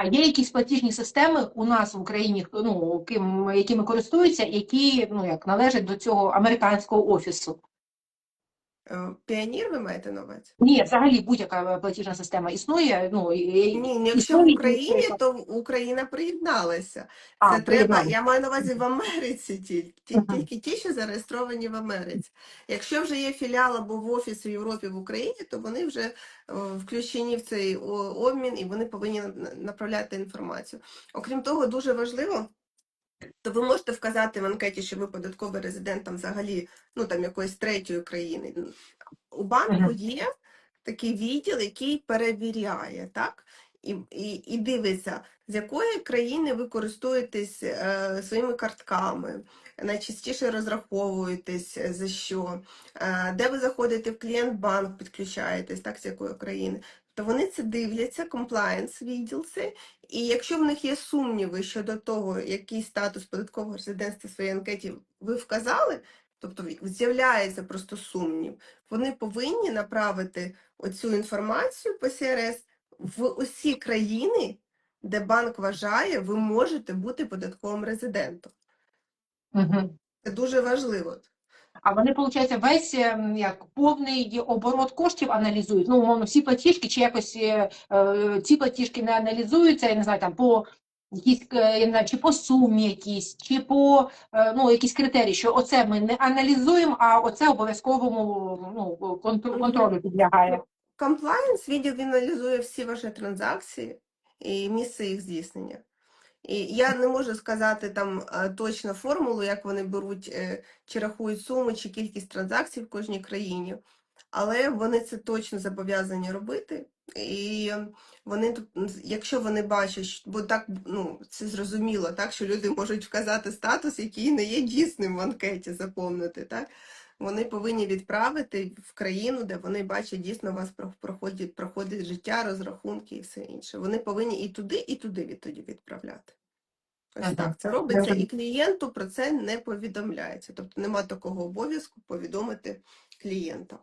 А є якісь платіжні системи у нас в Україні, ну, ким, якими користуються, які ну, як, належать до цього американського офісу? Е, Піонір ви маєте на увазі? Ні, взагалі будь-яка платіжна система існує. Ну, і- Ні, ну, якщо в Україні, то Україна приєдналася. А, Це треба, приєдналися. я маю на увазі в Америці тільки, ті- Мгм. тільки ті, що зареєстровані в Америці. Якщо вже є філіал або в офіс в Європі в Україні, то вони вже е, включені в цей обмін і вони повинні направляти інформацію. Окрім того, дуже важливо. То ви можете вказати в анкеті, що ви податковий резидент там взагалі, ну там якоїсь третьої країни. У банку є такий відділ, який перевіряє, так? І, і, і дивиться, з якої країни ви користуєтесь е, своїми картками, найчастіше розраховуєтесь е, за що, е, де ви заходите в клієнт-банк, підключаєтесь, так, з якої країни. То вони це дивляться, комплаєнс відділ це, і якщо в них є сумніви щодо того, який статус податкового резидентства в своїй анкеті ви вказали, тобто з'являється просто сумнів, вони повинні направити оцю інформацію по СРС в усі країни, де банк вважає, ви можете бути податковим резидентом. Мгм. Це дуже важливо. А вони, виходить, весь ем, як повний оборот коштів аналізують. Ну, умовно, всі платіжки, чи якось е, е, ці платіжки не аналізуються, я не знаю, там по якісь, е, я не знаю, чи по сумі якісь, чи по е, ну, якісь критерії, що оце ми не аналізуємо, а оце обов'язковому ну, контролю підлягає. Комплаєнс відділ він всі ваші транзакції і місце їх здійснення. І я не можу сказати там е, точно формулу, як вони беруть, е, чи рахують суму, чи кількість транзакцій в кожній країні, але вони це точно зобов'язані робити. І вони якщо вони бачать, бо так ну це зрозуміло, так що люди можуть вказати статус, який не є дійсним в анкеті, заповнити, так. Вони повинні відправити в країну, де вони бачать дійсно у вас проходить, проходить життя, розрахунки і все інше. Вони повинні і туди, і туди відтоді відправляти. Ось Ага. так це робиться, і клієнту про це не повідомляється. Тобто нема такого обов'язку повідомити клієнта.